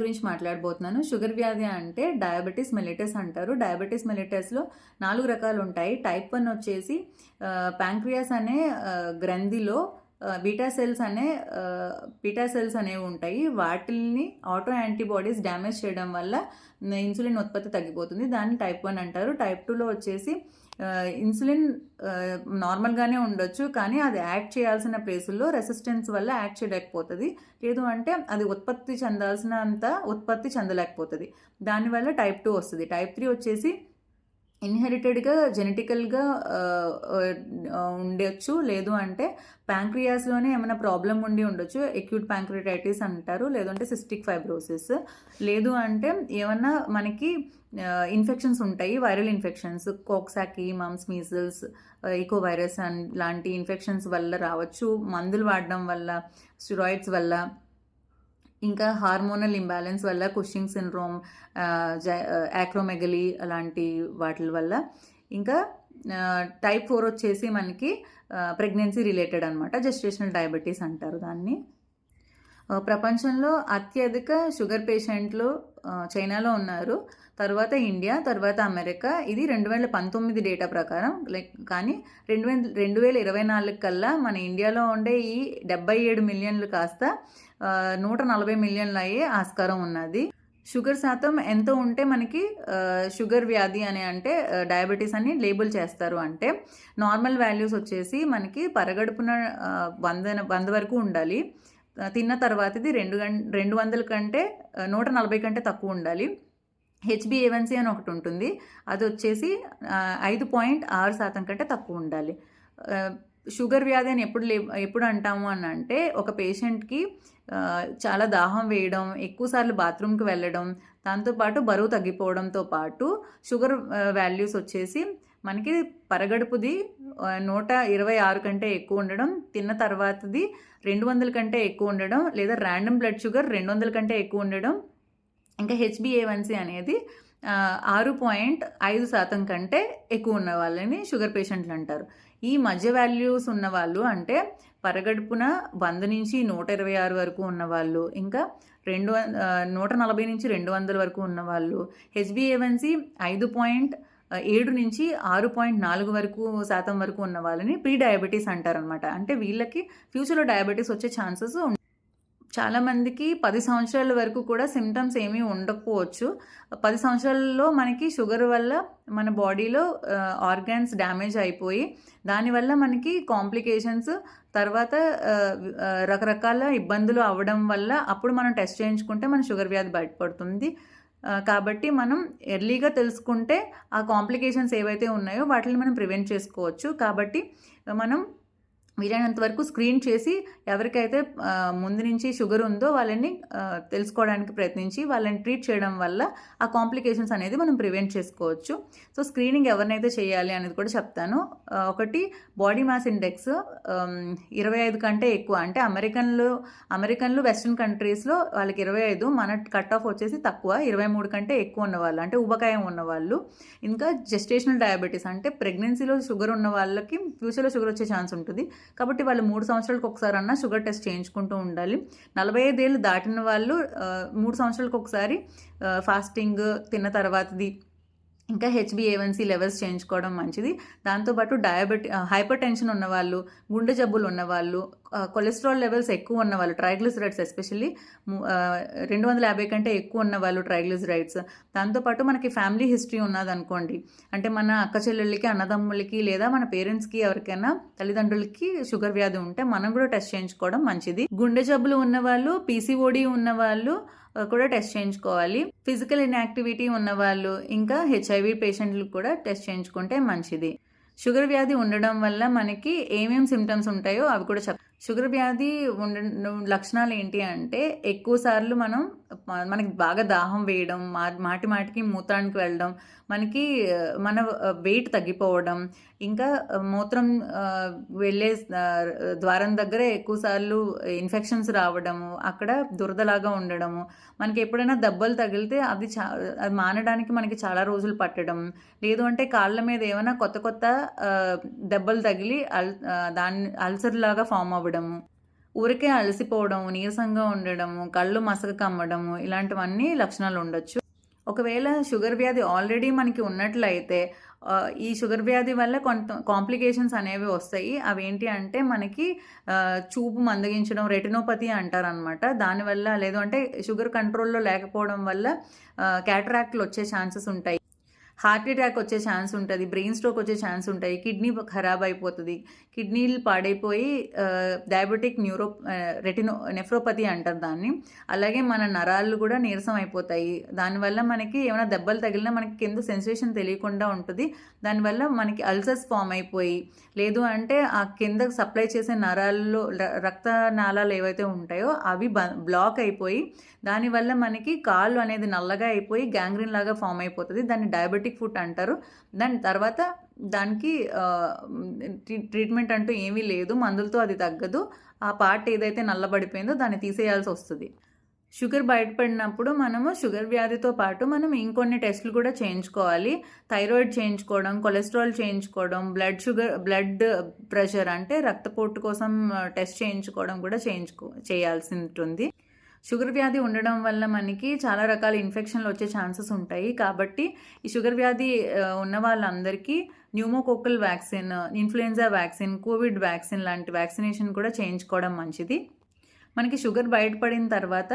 గురించి మాట్లాడబోతున్నాను. షుగర్ వ్యాధి అంటే డయాబెటీస్ మెలిటస్ అంటారు. డయాబెటీస్ మెలిటస్లో నాలుగు రకాలు ఉంటాయి. టైప్ వన్ వచ్చేసి ప్యాంక్రియాస్ అనే గ్రంథిలో బీటా సెల్స్ అనే బీటా సెల్స్ అనేవి ఉంటాయి. వాటిల్ని ఆటో యాంటీబాడీస్ డ్యామేజ్ చేయడం వల్ల ఇన్సులిన్ ఉత్పత్తి తగ్గిపోతుంది. దాన్ని టైప్ వన్ అంటారు. టైప్ టూలో వచ్చేసి ఇన్సులిన్ నార్మల్గానే ఉండొచ్చు కానీ అది యాక్ట్ చేయాల్సిన ప్లేసుల్లో రెసిస్టెన్స్ వల్ల యాక్ట్ చేయలేకపోతుంది. లేదు అంటే అది ఉత్పత్తి చెందాల్సినంత ఉత్పత్తి చెందలేకపోతుంది. దానివల్ల టైప్ టూ వస్తుంది. టైప్ త్రీ వచ్చేసి ఇన్హెరిటెడ్గా జెనెటికల్గా ఉండొచ్చు. లేదు అంటే ప్యాంక్రియాస్లోనే ఏమైనా ప్రాబ్లం ఉండి ఉండొచ్చు. ఎక్యూట్ ప్యాంక్రియాటైటిస్ అంటారు. లేదంటే సిస్టిక్ ఫైబ్రోసిస్. లేదు అంటే ఏమన్నా మనకి ఇన్ఫెక్షన్స్ ఉంటాయి. Viral infections Coxsackie mumps measles echo virus and లాంటి ఇన్ఫెక్షన్స్ వల్ల రావచ్చు. మందులు వాడడం వల్ల స్టిరాయిడ్స్ వల్ల ఇంకా హార్మోనల్ ఇంబ్యాలెన్స్ వల్ల కుషింగ్ సిండ్రోమ్ యాక్రోమెగలీ అలాంటి వాటి వల్ల. ఇంకా టైప్ ఫోర్ వచ్చేసి మనకి ప్రెగ్నెన్సీ రిలేటెడ్ అనమాట జెస్టేషనల్ డయాబెటీస్ అంటారు దాన్ని. ప్రపంచంలో అత్యధిక షుగర్ పేషెంట్లు చైనాలో ఉన్నారు. తర్వాత ఇండియా తర్వాత అమెరికా. ఇది రెండు వేల పంతొమ్మిది డేటా ప్రకారం. లైక్ కానీ రెండు వేల రెండు వేల ఇరవై నాలుగు కల్లా మన ఇండియాలో ఉండే ఈ డెబ్బై ఏడు మిలియన్లు కాస్త నూట నలభై మిలియన్లు అయ్యే ఆస్కారం ఉన్నది. షుగర్ శాతం ఎంత ఉంటే మనకి షుగర్ వ్యాధి అని అంటే డయాబెటీస్ అని లేబుల్ చేస్తారు అంటే నార్మల్ వాల్యూస్ వచ్చేసి మనకి పరగడుపున వంద వంద వరకు ఉండాలి. తిన్న తర్వాత ఇది రెండు గం రెండు వందల కంటే నూట నలభై కంటే తక్కువ ఉండాలి. హెచ్బిఏవన్సీ అని ఒకటి ఉంటుంది. అది వచ్చేసి ఐదు పాయింట్ ఆరు శాతం కంటే తక్కువ ఉండాలి. షుగర్ వ్యాధి అని ఎప్పుడు లే ఎప్పుడు అంటాము అని అంటే ఒక పేషెంట్కి చాలా దాహం వేయడం ఎక్కువసార్లు బాత్రూమ్కి వెళ్ళడం దాంతోపాటు బరువు తగ్గిపోవడంతో పాటు షుగర్ వాల్యూస్ వచ్చేసి మనకి పరగడుపుది నూట ఇరవై ఆరు కంటే ఎక్కువ ఉండడం తిన్న తర్వాతది రెండు వందల కంటే ఎక్కువ ఉండడం లేదా ర్యాండమ్ బ్లడ్ షుగర్ రెండు వందల కంటే ఎక్కువ ఉండడం ఇంకా హెచ్బిఏవన్సీ అనేది ఆరు పాయింట్ ఐదు శాతం కంటే ఎక్కువ ఉన్న వాళ్ళని షుగర్ పేషెంట్లు అంటారు. ఈ మధ్య వాల్యూస్ ఉన్న వాళ్ళు అంటే పరగడుపున వంద నుంచి నూట ఇరవై ఆరు వరకు ఉన్నవాళ్ళు ఇంకా రెండు వం- నూట నలభై నుంచి రెండు వందల వరకు ఉన్నవాళ్ళు హెచ్బిఏవన్సీ ఐదు పాయింట్ ఏడు నుంచి ఆరు పాయింట్ నాలుగు వరకు శాతం వరకు ఉన్న వాళ్ళని ప్రీ డయాబెటీస్ అంటారనమాట అంటే వీళ్ళకి ఫ్యూచర్లో డయాబెటీస్ వచ్చే ఛాన్సెస్ చాలా మందికి పది సంవత్సరాల వరకు కూడా సిమ్టమ్స్ ఏమీ ఉండకపోవచ్చు. పది సంవత్సరాల్లో మనకి షుగర్ వల్ల మన బాడీలో ఆర్గాన్స్ డ్యామేజ్ అయిపోయి దానివల్ల మనకి కాంప్లికేషన్స్ తర్వాత రకరకాల ఇబ్బందులు అవ్వడం వల్ల అప్పుడు మనం టెస్ట్ చేయించుకుంటే మన షుగర్ వ్యాధి బయటపడుతుంది. కాబట్టి మనం ఎర్లీగా తెలుసుకుంటే ఆ కాంప్లికేషన్స్ ఏవైతే ఉన్నాయో వాటిని మనం ప్రివెంట్ చేసుకోవచ్చు. కాబట్టి మనం వీలైనంత వరకు స్క్రీన్ చేసి ఎవరికైతే ముందు నుంచి షుగర్ ఉందో వాళ్ళని తెలుసుకోవడానికి ప్రయత్నించి వాళ్ళని ట్రీట్ చేయడం వల్ల ఆ కాంప్లికేషన్స్ అనేది మనం ప్రివెంట్ చేసుకోవచ్చు. సో స్క్రీనింగ్ ఎవరినైతే చేయాలి అనేది కూడా చెప్తాను. ఒకటి బాడీ మాస్ ఇండెక్స్ ఇరవై ఐదు కంటే ఎక్కువ. అంటే అమెరికన్లు అమెరికన్లు వెస్ట్రన్ కంట్రీస్లో వాళ్ళకి ఇరవై ఐదు మన కట్ ఆఫ్ వచ్చేసి తక్కువ. ఇరవై మూడు కంటే ఎక్కువ ఉన్నవాళ్ళు అంటే ఉబకాయం ఉన్నవాళ్ళు. ఇంకా జెస్టేషనల్ డయాబెటీస్ అంటే ప్రెగ్నెన్సీలో షుగర్ ఉన్న వాళ్ళకి ఫ్యూచర్లో షుగర్ వచ్చే ఛాన్స్ ఉంటుంది. కాబట్టి వాళ్ళు మూడు సంవత్సరాలకు ఒకసారి అన్నా షుగర్ టెస్ట్ చేయించుకుంటూ ఉండాలి. నలభై ఐదేళ్ళు దాటిన వాళ్ళు మూడు సంవత్సరాలకు ఒకసారి ఫాస్టింగ్ తిన్న తర్వాతది ఇంకా హెచ్బిఏవన్సీ లెవెల్స్ చేయించుకోవడం మంచిది. దాంతోపాటు డయాబెటి హైపర్ టెన్షన్ ఉన్నవాళ్ళు గుండె జబ్బులు ఉన్నవాళ్ళు కొలెస్ట్రాల్ లెవెల్స్ ఎక్కువ ఉన్న వాళ్ళు ట్రైగ్లిసరైడ్స్ ఎస్పెషల్లీ రెండు వందల యాభై కంటే ఎక్కువ ఉన్నవాళ్ళు ట్రైగ్లిసరైడ్స్. దాంతోపాటు మనకి ఫ్యామిలీ హిస్టరీ ఉన్నదనుకోండి. అంటే మన అక్క చెల్లెళ్ళకి అన్నదమ్ములకి లేదా మన పేరెంట్స్కి ఎవరికైనా తల్లిదండ్రులకి షుగర్ వ్యాధి ఉంటే మనం కూడా టెస్ట్ చేయించుకోవడం మంచిది. గుండె జబ్బులు ఉన్నవాళ్ళు పీసీఓడి ఉన్నవాళ్ళు కూడా టెస్ట్ చేయించుకోవాలి. ఫిజికల్ ఇన్యాక్టివిటీ ఉన్నవాళ్ళు ఇంకా హెచ్ఐవి పేషెంట్లు కూడా టెస్ట్ చేయించుకుంటే మంచిది. షుగర్ వ్యాధి ఉండడం వల్ల మనకి ఏమేం సిమ్టమ్స్ ఉంటాయో అవి కూడా చెప్ షుగర్ వ్యాధి ఉండ లక్షణాలు ఏంటి అంటే ఎక్కువ సార్లు మనం మనకి బాగా దాహం వేయడం మా మాటి మాటికి మూత్రానికి వెళ్ళడం మనకి మన వెయిట్ తగ్గిపోవడం ఇంకా మూత్రం వెళ్ళే ద్వారం దగ్గర ఎక్కువ సార్లు ఇన్ఫెక్షన్స్ రావడము అక్కడ దురదలాగా ఉండడము మనకి ఎప్పుడైనా దెబ్బలు తగిలితే అది చా అది మానడానికి మనకి చాలా రోజులు పట్టడం లేదు అంటే కాళ్ళ మీద ఏమైనా కొత్త కొత్త దెబ్బలు తగిలి అల్ దాన్ని అల్సర్ లాగా ఫామ్ అవ్వడము ఊరికే అలసిపోవడం నీరసంగా ఉండడము కళ్ళు మసక కమ్మడము ఇలాంటివన్నీ లక్షణాలు ఉండొచ్చు. ఒకవేళ షుగర్ వ్యాధి ఆల్రెడీ మనకి ఉన్నట్లయితే ఈ షుగర్ వ్యాధి వల్ల కొంత కాంప్లికేషన్స్ అనేవి వస్తాయి. అవేంటి అంటే మనకి చూపు మందగించడం రెటినోపతి అంటారనమాట దానివల్ల లేదు అంటే షుగర్ కంట్రోల్లో లేకపోవడం వల్ల క్యాటరాక్ట్లు వచ్చే ఛాన్సెస్ ఉంటాయి. హార్ట్ అటాక్ వచ్చే ఛాన్స్ ఉంటుంది బ్రెయిన్ స్ట్రోక్ వచ్చే ఛాన్స్ ఉంటాయి కిడ్నీ ఖరాబ్ అయిపోతుంది కిడ్నీలు పాడైపోయి డయాబెటిక్ న్యూరో రెటినో నెఫ్రోపతి అంటారు దాన్ని. అలాగే మన నరాలు కూడా నీరసం అయిపోతాయి. దానివల్ల మనకి ఏమైనా దెబ్బలు తగిలినా మనకి కింద సెన్సేషన్ తెలియకుండా ఉంటుంది. దానివల్ల మనకి అల్సర్స్ ఫామ్ అయిపోయి లేదు అంటే ఆ కింద సప్లై చేసే నరాల్లో ర- రక్త నాళాలు ఏవైతే ఉంటాయో అవి బ- బ్లాక్ అయిపోయి దానివల్ల మనకి కాళ్ళు అనేది నల్లగా అయిపోయి గ్యాంగ్రీన్ లాగా ఫామ్ అయిపోతుంది. దాన్ని డయాబెటిక్ ఫుడ్ అంటారు. దాని తర్వాత దానికి ట్రీట్మెంట్ అంటూ ఏమీ లేదు. మందులతో అది తగ్గదు. ఆ పార్ట్ ఏదైతే నల్లబడిపోయిందో దాన్ని తీసేయాల్సి వస్తుంది. షుగర్ బయటపడినప్పుడు మనము షుగర్ వ్యాధితో పాటు మనం ఇంకొన్ని టెస్టులు కూడా చేయించుకోవాలి. థైరాయిడ్ చేయించుకోవడం కొలెస్ట్రాల్ చేయించుకోవడం బ్లడ్ షుగర్ బ్లడ్ ప్రెషర్ అంటే రక్తపోటు కోసం టెస్ట్ చేయించుకోవడం కూడా చేయించుకో చేయాల్సి ఉంటుంది. షుగర్ వ్యాధి ఉండడం వల్ల మనకి చాలా రకాల ఇన్ఫెక్షన్లు వచ్చే ఛాన్సెస్ ఉంటాయి. కాబట్టి ఈ షుగర్ వ్యాధి ఉన్న వాళ్ళందరికీ pneumococcal vaccine influenza vaccine COVID vaccine లాంటి వ్యాక్సినేషన్ కూడా చేయించుకోవడం మంచిది. మనకి షుగర్ బయటపడిన తర్వాత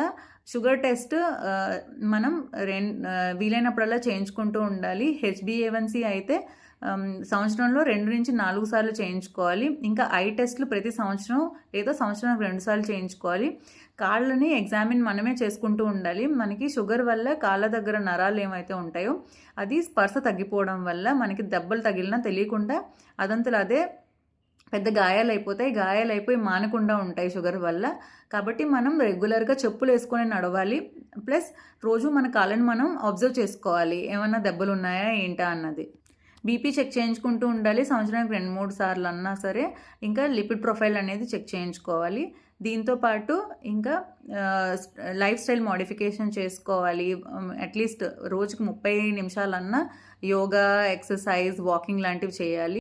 షుగర్ టెస్ట్ మనం రెం వీలైనప్పుడల్లా చేయించుకుంటూ ఉండాలి. హెచ్బిఏవన్సీ అయితే సంవత్సరంలో రెండు నుంచి నాలుగు సార్లు చేయించుకోవాలి. ఇంకా ఐ టెస్ట్లు ప్రతి సంవత్సరం లేదా సంవత్సరానికి రెండు సార్లు చేయించుకోవాలి. కాళ్ళని ఎగ్జామిన్ మనమే చేసుకుంటూ ఉండాలి. మనకి షుగర్ వల్ల కాళ్ళ దగ్గర నరాలు ఏమైతే ఉంటాయో అది స్పర్శ తగ్గిపోవడం వల్ల మనకి దెబ్బలు తగిలినా తెలియకుండా అదంతలు అదే పెద్ద గాయాలు అయిపోతాయి. గాయాలు అయిపోయి మానకుండా ఉంటాయి షుగర్ వల్ల. కాబట్టి మనం రెగ్యులర్గా చెప్పులు వేసుకొని నడవాలి. ప్లస్ రోజు మన కాళ్ళని మనం అబ్జర్వ్ చేసుకోవాలి. ఏమన్నా దెబ్బలు ఉన్నాయా ఏంటా అన్నది. బీపీ చెక్ చేయించుకుంటూ ఉండాలి. సంవత్సరానికి రెండు మూడు సార్లు అన్నా సరే ఇంకా లిపిడ్ ప్రొఫైల్ అనేది చెక్ చేయించుకోవాలి. దీంతో పాటు ఇంకా లైఫ్ స్టైల్ మోడిఫికేషన్ చేసుకోవాలి. అట్లీస్ట్ రోజుకి ముప్పై నిమిషాలన్నా యోగా ఎక్సర్సైజ్ వాకింగ్ లాంటివి చేయాలి.